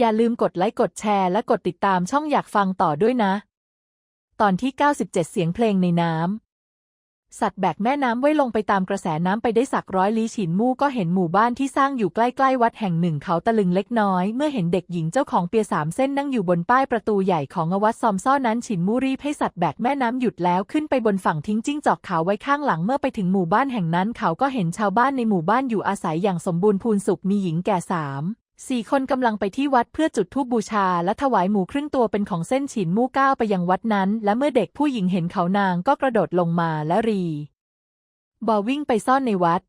อย่าลืมกดไลค์กดแชร์และกดติดตามช่องอยากฟังต่อด้วยนะ ตอนที่ 97 เสียงเพลงในน้ำ สัตว์แบกแม่น้ำไว้ลงไปตามกระแสน้ำไปได้สักร้อยลี้ฉินมู่ก็เห็นหมู่บ้านที่สร้างอยู่ใกล้ๆวัดแห่งหนึ่งเขาตะลึงเล็กน้อย เมื่อเห็นเด็กหญิงเจ้าของเปียสามเส้นนั่งอยู่บนป้ายประตูใหญ่ของวัดซอมซ่อนั้นฉินมู่รีบให้สัตว์แบกแม่น้ำหยุดแล้วขึ้นไปบนฝั่งทิ้งจิ้งจอกขาวไว้ข้างหลังเมื่อไปถึงหมู่บ้านแห่งนั้น เขาก็เห็นชาวบ้านในหมู่บ้านอยู่อาศัยอย่างสมบูรณ์พูนสุขมีหญิงแก่สาม สี่คนกำลังไปที่วัดเพื่อจุดธูปบูชา และถวายหมูครึ่งตัวเป็นของเส้นฉินมู่ก้าวไปยังวัดนั้น และเมื่อเด็กผู้หญิงเห็นเขานางก็กระโดดลงมาและรี บอวิ่งไปซ่อนในวัด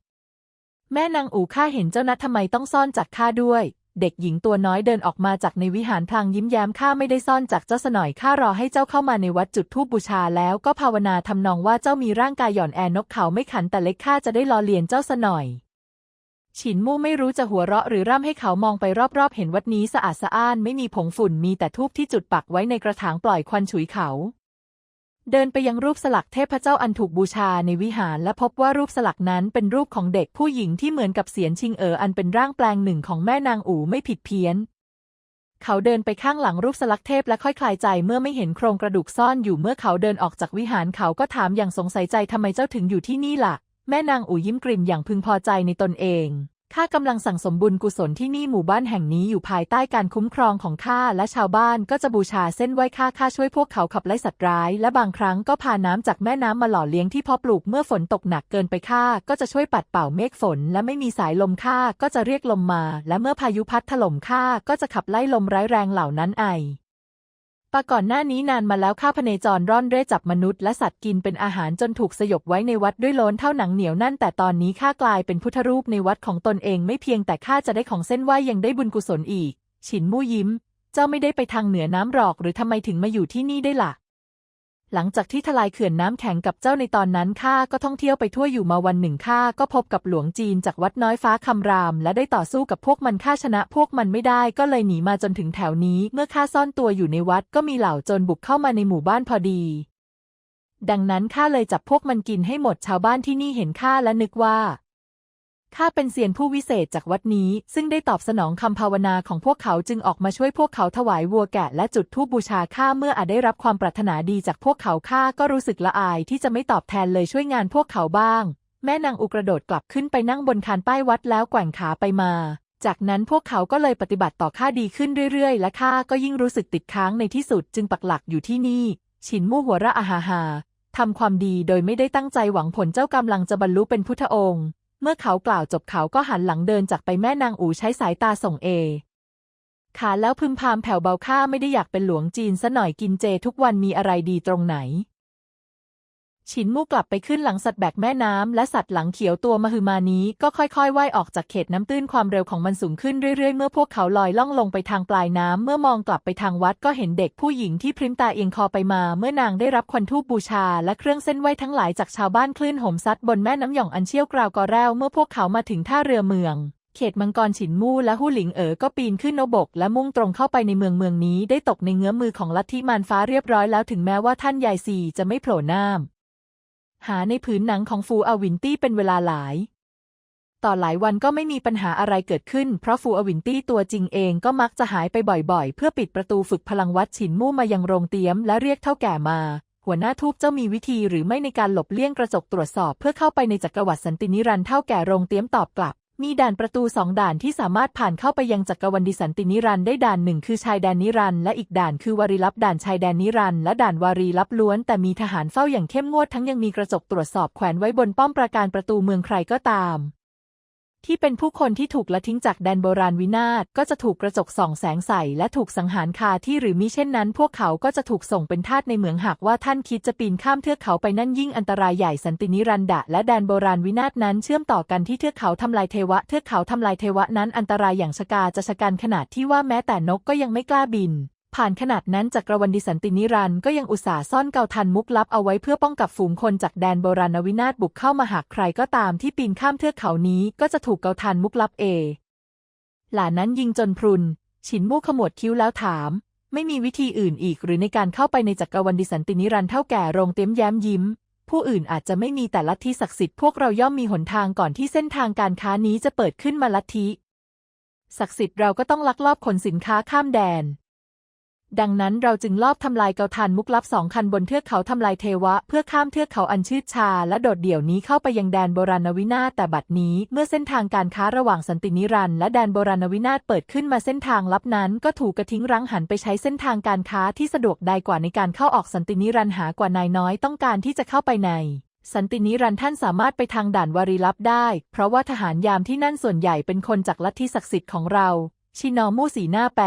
แม่นางอู่ข้าเห็นเจ้านัททำไมต้องซ่อนจากข้าด้วย เด็กหญิงตัวน้อยเดินออกมาจากในวิหารพลางยิ้มแย้มข้าไม่ได้ซ่อนจากเจ้าสนอยข้ารอให้เจ้าเข้ามาในวัดจุดธูปบูชาแล้วก็ภาวนาทำนองว่าเจ้ามีร่างกายหย่อนแอนกเขาไม่ขันแต่เล็กข้าจะได้รอเลียนเจ้าสนอย ฉินมู่ไม่รู้จะหัวเราะหรือร่ำให้เขามองไปรอบๆ เห็นวัดนี้สะอาดสะอ้านไม่มีผงฝุ่นมีแต่ทูบที่จุดปักไว้ในกระถางปล่อยควันฉุยเขา เดินไปยังรูปสลักเทพเจ้าอันถูกบูชาในวิหารและพบว่ารูปสลักนั้นเป็นรูปของเด็กผู้หญิงที่เหมือนกับเสียนชิงเอ๋ออันเป็นร่างแปลงหนึ่งของแม่นางอู่ไม่ผิดเพี้ยน เขาเดินไปข้างหลังรูปสลักเทพและค่อยคลายใจเมื่อไม่เห็นโครงกระดูกซ่อนอยู่เมื่อเขาเดินออกจากวิหารเขาก็ถามอย่างสงสัยใจทำไมเจ้าถึงอยู่ที่นี่ล่ะ แม่นางอู่ยิ้มกริมอย่างพึงพอใจในตนเอง ข้ากำลังสั่งสมบุญกุศลที่นี่หมู่บ้านแห่งนี้อยู่ภายใต้การคุ้มครองของข้าและชาวบ้านก็จะบูชาเส้นไหว้ข้าข้าช่วยพวกเขาขับไล่สัตว์ร้าย และบางครั้งก็พาน้ำจากแม่น้ำมาหล่อเลี้ยงที่พาะปลูกเมื่อฝนตกหนักเกินไปข้าก็จะช่วยปัดเป่าเมฆฝน และไม่มีสายลมข้าก็จะเรียกลมมา และเมื่อพายุพัดถล่มข้าก็จะขับไล่ลมร้ายแรงเหล่านั้นไอ ปาก่อนหน้านี้นานมาแล้วข้าพเนจรร่อนเร่จับมนุษย์และสัตว์กินเป็นอาหารจนถูกสยบไว้ในวัดด้วยโลนเท่าหนังเหนียวนั่น แต่ตอนนี้ข้ากลายเป็นพุทธรูปในวัดของตนเองไม่เพียงแต่ข้าจะได้ของเส้นไหวยังได้บุญกุศลอีก ฉินมู่ยิ้ม เจ้าไม่ได้ไปทางเหนือน้ำหรอกหรือทำไมถึงมาอยู่ที่นี่ได้ล่ะ หลังจากที่ทลายเขื่อนน้ำแข็งกับเจ้าในตอนนั้นข้าก็ท่องเที่ยวไปทั่วอยู่มาวันหนึ่งข้าก็พบกับหลวงจีนจากวัดน้อยฟ้าคำราม และได้ต่อสู้กับพวกมันข้าชนะพวกมันไม่ได้ก็เลยหนีมาจนถึงแถวนี้ เมื่อข้าซ่อนตัวอยู่ในวัดก็มีเหล่าโจรบุกเข้ามาในหมู่บ้านพอดี ดังนั้นข้าเลยจับพวกมันกินให้หมดชาวบ้านที่นี่เห็นข้าและนึกว่า ข้าเป็นเซียนผู้วิเศษจากวัดนี้ ซึ่งได้ตอบสนองคำภาวนาของพวกเขาจึงออกมาช่วยพวกเขาถวายวัวแกะและจุดธูปบูชาข้าเมื่ออาจได้รับความปรารถนาดีจากพวกเขาข้าก็รู้สึกละอายที่จะไม่ตอบแทนเลยช่วยงานพวกเขาบ้าง แม่นางอุกระโดดกลับขึ้นไปนั่งบนคานป้ายวัดแล้วแกว่งขาไปมา จากนั้นพวกเขาก็เลยปฏิบัติต่อข้าดีขึ้นเรื่อยๆ และข้าก็ยิ่งรู้สึกติดค้างในที่สุดจึงปักหลักอยู่ที่นี่ ฉินมู่หัวระอาหาหาทำความดีโดยไม่ได้ตั้งใจหวังผลเจ้ากำลังจะบรรลุเป็นพุทธองค์ เมื่อเขากล่าวจบเขาก็หันหลังเดินจากไปแม่นางอูใช้สายตาส่งเอ ขาแล้วพึมพำแผ่วเบาข้าไม่ได้อยากเป็นหลวงจีนซะหน่อยกินเจทุกวันมีอะไรดีตรงไหน ฉินมู่กลับไปขึ้นหลังสัตว์แบกแม่น้ำและสัตว์หลังเขียวตัวมหึมานี้ก็ค่อยๆว่ายออกจากเขตน้ำตื้นความเร็วของมันสูงขึ้นเรื่อยๆ เมื่อพวกเขาลอยล่องลงไปทางปลายน้ำเมื่อมองกลับไปทางวัดก็เห็นเด็กผู้หญิงที่พริมตาเอียงคอไปมา เมื่อนางได้รับควันทูบบูชา และเครื่องเส้นไหว้ทั้งหลายจากชาวบ้านคลื่นโหมซัดบนแม่น้ำหย่องอันเชี่ยวกราวกอแร่วเมื่อพวกเขามาถึงท่าเรือเมืองเขตมังกรฉินมู่และหู้หลิงเอ๋อก็ปีนขึ้นโนบก และมุ่งตรงเข้าไปในเมืองเมืองนี้ได้ตกในเงื้อมมือของลัทธิมารฟ้าเรียบร้อยแล้วถึงแม้ว่าท่านยายซีจะไม่โผล่หน้า หาในผืนหนังของฟูอวินตี้เป็นเวลาหลาย ต่อหลายวันก็ไม่มีปัญหาอะไรเกิดขึ้น เพราะฟูอวินตี้ตัวจริงเองก็มักจะหายไปบ่อยๆ เพื่อปิดประตูฝึกพลังวัดฉินมู่มายังโรงเตี๊ยมและเรียกเท่าแก่มา หัวหน้าทูบเจ้ามีวิธีหรือไม่ในการหลบเลี่ยงกระจกตรวจสอบเพื่อเข้าไปในจักรวรรดิสันตินิรันดร์เท่าแก่โรงเตี๊ยมตอบกลับ มีด่านประตูสองด่านที่สามารถผ่านเข้าไปยังจักรวรรดิสันตินิรันได้ด่านหนึ่งคือชายแดนนิรันและอีกด่านคือวารีลับด่านชายแดนนิรันและด่านวารีลับล้วน แต่มีทหารเฝ้าอย่างเข้มงวดทั้งยังมีกระจกตรวจสอบแขวนไว้บนป้อมปราการประตูเมืองใครก็ตาม ที่เป็นผู้คนที่ถูกละทิ้งจากแดนโบราณวินาศก็จะถูกกระจกส่องแสงใสและถูกสังหารคาที่หรือมิเช่นนั้น พวกเขาก็จะถูกส่งเป็นทาสในเหมืองหากว่าท่านคิดจะปีนข้ามเทือกเขาไปนั่นยิ่งอันตรายใหญ่สันตินิรันดะและแดนโบราณวินาศนั้นเชื่อมต่อกันที่เทือกเขาทำลายเทวะเทือกเขาทำลายเทวะนั้นอันตรายอย่างชะกาจะชะกันขนาดที่ว่าแม้แต่นกก็ยังไม่กล้าบิน ผ่านขนาดนั้นจักรวรรดิสันตินิรันด์ก็ยังอุตส่าห์ซ่อนเกาทันมุกลับเอาไว้เพื่อป้องกับฝูงคนจากแดนโบราณวินาศบุกเข้ามาหากใครก็ตามที่ปีนข้ามเทือกเขานี้ก็จะถูกเกาทันมุกลับเอ หล่านั้นยิงจนพรุน ฉินมู่ขมวดคิ้วแล้วถาม ไม่มีวิธีอื่นอีกหรือในการเข้าไปในจักรวรรดิสันตินิรันด์เท่าแก่โรงเตี้ยมแย้มยิ้ม ผู้อื่นอาจจะไม่มีแต่ลัทธิศักดิ์สิทธิ์พวกเราย่อมมีหนทางก่อนที่เส้นทางการค้านี้จะเปิดขึ้นมาลัทธิศักดิ์สิทธิ์เราก็ต้องลักลอบขนสินค้าข้ามแดน ดังนั้นเราจึงลอบทำลายเกาทานมุกลับสองคันบนเทือกเขาทำลายเทวะ เพื่อข้ามเทือกเขาอันชืดชา และโดดเดี่ยวนี้เข้าไปยังแดนโบราณวินาศแต่บัดนี้ เมื่อเส้นทางการค้าระหว่างสันตินิรันและแดนโบราณวินาศเปิดขึ้นมาเส้นทางลับนั้น ก็ถูกกระทิ้งรั้งหันไปใช้เส้นทางการค้าที่สะดวกได้กว่าในการเข้าออกสันตินิรันหากว่านายน้อยต้องการที่จะเข้าไปในสันตินิรันท่านสามารถไปทางด่านวารีลับได้ เพราะว่าทหารยามที่นั่นส่วนใหญ่เป็นคนจากลัทธิศักดิ์สิทธิ์ของเรา ชินอมูสีหน้าแปร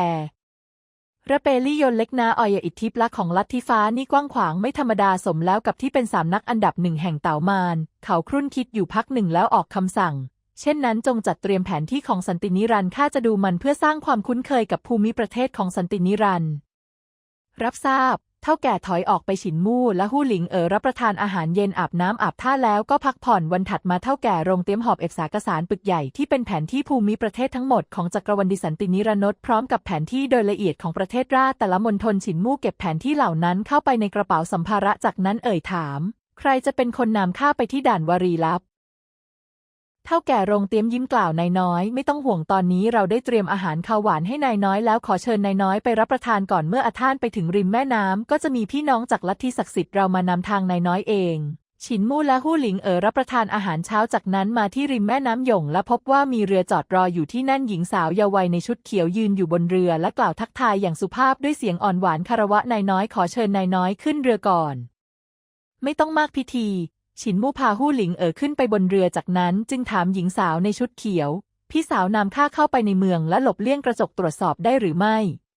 ระเปลี่ยนเล็กนาออยอิทธิพลักของลัทธิฟ้านี่กว้างขวางไม่ธรรมดาสมแล้วกับที่เป็นสามนักอันดับหนึ่งแห่งเต่ามาน เขาครุ่นคิดอยู่พักหนึ่งแล้วออกคำสั่ง เช่นนั้นจงจัดเตรียมแผนที่ของสันตินิรันข้าจะดูมันเพื่อสร้างความคุ้นเคยกับภูมิประเทศของสันตินิรันรับทราบ เท่าแก่ถอยออกไปฉินมู่และหู้หลิงเอ๋อรับประทานอาหารเย็นอาบน้ำอาบท่าแล้วก็พักผ่อนวันถัดมาเท่าแก่โรงเตรียมหอบเอกสารสารปึกใหญ่ที่เป็นแผนที่ภูมิประเทศทั้งหมดของจักรวรรดิสันตินิรนตพร้อมกับแผนที่โดยละเอียดของประเทศราแต่ละมณฑลฉินมู่เก็บแผนที่เหล่านั้นเข้าไปในกระเป๋าสัมภาระจากนั้นเอ่ยถาม ใครจะเป็นคนนำข้าไปที่ด่านวารีลับ ท่าแก่โรงเตรียมยิ้มกล่าวนายน้อย ไม่ต้องห่วงตอนนี้เราได้เตรียมอาหารข้าวหวานให้นายน้อยแล้วขอเชิญนายน้อยไปรับประทานก่อนเมื่ออาท่านไปถึงริมแม่น้ำก็จะมีพี่น้องจากลัทธิศักดิ์สิทธิ์เรามานำทางนายน้อยเอง ฉินมู่และฮู้หลิงเอ๋อรับประทานอาหารเช้าจากนั้นมาที่ริมแม่น้ำหยง และพบว่ามีเรือจอดรออยู่ที่นั่นหญิงสาวเยาว์วัยในชุดเขียวยืนอยู่บนเรือและกล่าวทักทายอย่างสุภาพด้วยเสียงอ่อนหวานคารวะนายน้อยขอเชิญนายน้อยขึ้นเรือก่อน ไม่ต้องมากพิธี ฉินมู่พาฮู้หลิงเอ๋อขึ้นไปบนเรือจากนั้นจึงถามหญิงสาวในชุดเขียว พี่สาวนำข้าเข้าไปในเมืองและหลบเลี่ยงกระจกตรวจสอบได้หรือไม่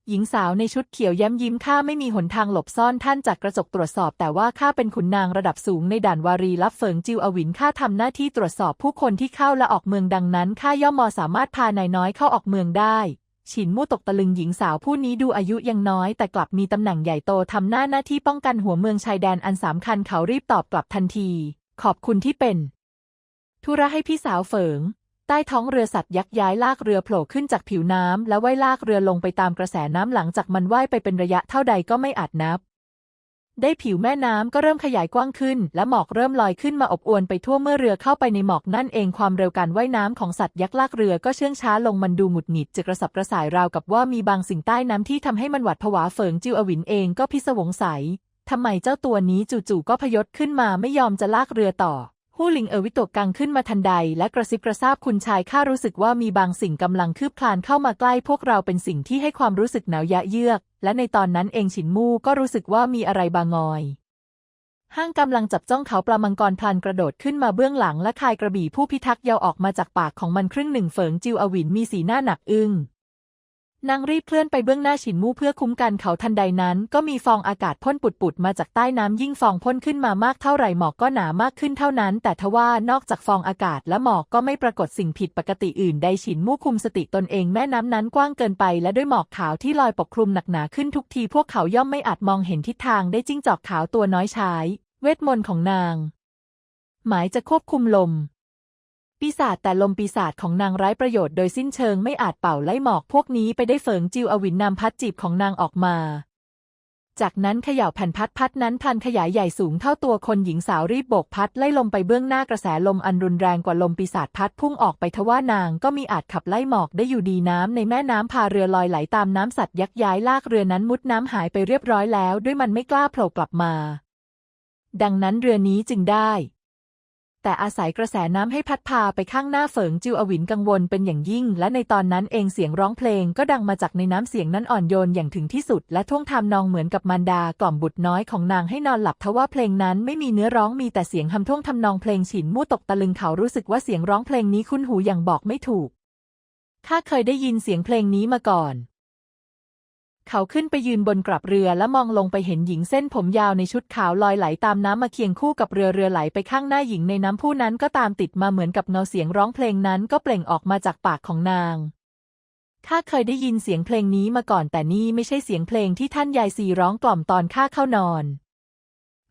หญิงสาวในชุดเขียวย้ำยิ้มข้าไม่มีหนทางหลบซ่อนท่านจากกระจกตรวจสอบ แต่ว่าข้าเป็นขุนนางระดับสูงในด่านวารีรับเฟิงจิวอวินข้าทำหน้าที่ตรวจสอบผู้คนที่เข้าและออกเมืองดังนั้นข้าย่อมมอสามารถพานายน้อยเข้าออกเมืองได้ ฉินมู่ตกตะลึงหญิงสาวผู้นี้ดูอายุยังน้อย แต่กลับมีตำแหน่งใหญ่โตทำหน้าหน้าที่ป้องกันหัวเมืองชายแดนอันสำคัญเขารีบตอบกลับทันที ขอบคุณที่เป็น ธุระให้พี่สาวเฟิง ใต้ท้องเรือสัตว์ยักษ์ย้ายลากเรือโผล่ขึ้นจากผิวน้ำแล้วว่ายลากเรือลงไปตามกระแสน้ำหลังจากมันว่ายไปเป็นระยะเท่าใดก็ไม่อาจนับ ได้ผิวแม่น้ำก็เริ่มขยายกว้างขึ้น และหมอกเริ่มลอยขึ้นมาอบอวนไปทั่วเมื่อเรือเข้าไปในหมอกนั่นเองความเร็วการว่ายน้ำของสัตว์ยักษ์ลากเรือก็เชื่องช้าลงมันดูหมุดหงิดจะกระสับกระส่ายราวกับว่ามีบางสิ่งใต้น้ำที่ทำให้มันหวาดผวาเฟิงจิวอวินเองก็พิศวงสัยทำไมเจ้าตัวนี้จู่ๆก็พยศขึ้นมาไม่ยอมจะลากเรือต่อ ฮู้หลิงเออวิตกกังขึ้นมาทันใด และกระซิบกระซาบคุณชายข้ารู้สึกว่ามีบางสิ่งกำลังคืบคลานเข้ามาใกล้พวกเราเป็นสิ่งที่ให้ความรู้สึกหนาวยะเยือก และในตอนนั้นเองฉินมู่ก็รู้สึกว่ามีอะไรบางงอย ห้างกำลังจับจ้องเขาปลามังกรพลันกระโดดขึ้นมาเบื้องหลังและคายกระบี่ผู้พิทักษ์ยาวออกมาจากปากของมันครึ่งหนึ่งเฟิงจิวอวินมีสีหน้าหนักอึ้ง นางรีบเคลื่อนไปเบื้องหน้าฉินมู่เพื่อคุ้มกันเขาทันใดนั้น ก็มีฟองอากาศพ่นปุดๆมาจากใต้น้ำยิ่งฟองพ่นขึ้นมามากเท่าไหร่หมอกก็หนามากขึ้นเท่านั้น แต่ทว่านอกจากฟองอากาศและหมอกก็ไม่ปรากฏสิ่งผิดปกติอื่นใดฉินมู่คุมสติตนเองแม่น้ำนั้นกว้างเกินไป และด้วยหมอกขาวที่ลอยปกคลุมหนักหนาขึ้นทุกทีพวกเขาย่อมไม่อาจมองเห็นทิศทางได้จิ้งจอกขาวตัวน้อยใช้เวทมนต์ของนาง หมายจะควบคุมลม ปีศาจแต่ลมปีศาจของนางไร้ประโยชน์โดยสิ้นเชิงไม่อาจเป่าไล่หมอกพวกนี้ไปได้เฟิงจิวอวินนำพัดจีบของนางออกมา จากนั้นเขย่าแผ่นพัดพัดนั้นพันขยายใหญ่สูงเท่าตัวคนหญิงสาวรีบโบกพัดไล่ลมไปเบื้องหน้ากระแสลมอันรุนแรงกว่าลมปีศาจพัดพุ่งออกไปทว่านางก็มีอาจขับไล่หมอกได้อยู่ดีน้ำในแม่น้ำพาเรือลอยไหลตามน้ำสัตว์ยักย้ายลากเรือนั้นมุดน้ำหายไปเรียบร้อยแล้ว ด้วยมันไม่กล้าโผล่กลับมา ดังนั้นเรือนี้จึงได้ แต่อาศัยกระแสน้ำให้พัดพาไปข้างหน้าเฟิงจิวอวินกังวลเป็นอย่างยิ่ง และในตอนนั้นเองเสียงร้องเพลงก็ดังมาจากในน้ำเสียงนั้นอ่อนโยนอย่างถึงที่สุด และท่วงทำนองเหมือนกับมารดากล่อมบุตรน้อยของนางให้นอนหลับทว่าเพลงนั้นไม่มีเนื้อร้องมีแต่เสียงทำท่วงทำนองเพลงฉินมู่ตกตะลึงเขารู้สึกว่าเสียงร้องเพลงนี้คุ้นหูอย่างบอกไม่ถูกข้าเคยได้ยินเสียงเพลงนี้มาก่อน เขาขึ้นไปยืนบนกรับเรือและมองลงไปเห็นหญิงเส้นผมยาวในชุดขาวลอยไหลตามน้ำมาเคียงคู่กับเรือเรือไหลไปข้างหน้าหญิงในน้ำผู้นั้นก็ตามติดมาเหมือนกับเงาเสียงร้องเพลงนั้นก็เปล่งออกมาจากปากของนางข้าเคยได้ยินเสียงเพลงนี้มาก่อนแต่นี่ไม่ใช่เสียงเพลงที่ท่านยายซีร้องกล่อมตอนข้าเข้านอน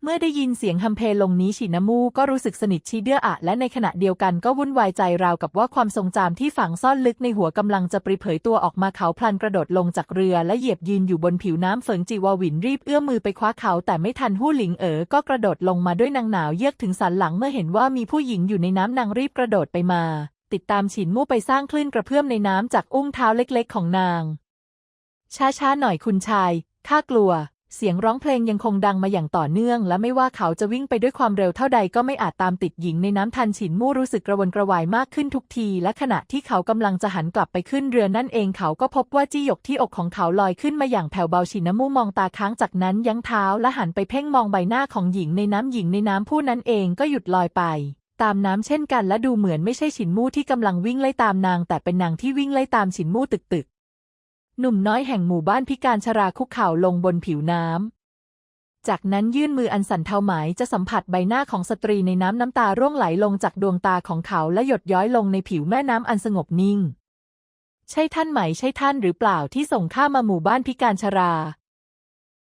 เมื่อได้ยินเสียงฮัมเพลงนี้ชินามูก็รู้สึกสนิทชีเดืออะและในขณะเดียวกันก็วุ่นวายใจราวกับว่าความทรงจำที่ฝังซ่อนลึกในหัวกำลังจะปริเผยตัวออกมาเขาพลันกระโดดลงจากเรือและเหยียบยืนอยู่บนผิวน้ำเฟิงจีวาวินรีบเอื้อมมือไปคว้าเขาแต่ไม่ทันหู้หลิงเอ๋อก็กระโดดลงมาด้วยนางหนาวเยือกถึงสันหลังเมื่อเห็นว่ามีผู้หญิงอยู่ในน้ำนางรีบกระโดดไปมา ติดตามฉินมู่ไปสร้างคลื่นกระเพื่อมในน้ำจากอุ้งเท้าเล็กๆ ของนาง ช้าๆหน่อยคุณชายข้ากลัว เสียงร้องเพลงยังคงดังมาอย่างต่อเนื่อง และไม่ว่าเขาจะวิ่งไปด้วยความเร็วเท่าใดก็ไม่อาจตามติดหญิงในน้ำทันฉินมู่รู้สึกกระวนกระวายมากขึ้นทุกที และขณะที่เขากำลังจะหันกลับไปขึ้นเรือนั่นเองเขาก็พบว่าจี้หยกที่อกของเขาลอยขึ้นมาอย่างแผ่วเบาฉินน้ำมู่มองตาค้างจากนั้นยั้งเท้าและหันไปเพ่งมองใบหน้าของหญิงในน้ำหญิงในน้ำผู้นั้นเองก็หยุดลอยไปตามน้ำเช่นกันและดูเหมือนไม่ใช่ฉินมู่ที่กำลังวิ่งไล่ตามนาง แต่เป็นนางที่วิ่งไล่ตามฉินมู่ตึก หนุ่มน้อยแห่งหมู่บ้านพิการชราคุกเข่าลงบนผิวน้ำ จากนั้นยื่นมืออันสั่นเทาหมายจะสัมผัสใบหน้าของสตรีในน้ำน้ำตาร่วงไหลลงจากดวงตาของเขาและหยดย้อยลงในผิวแม่น้ำอันสงบนิ่ง ใช่ท่านไหมใช่ท่านหรือเปล่าที่ส่งข้ามาหมู่บ้านพิการชรา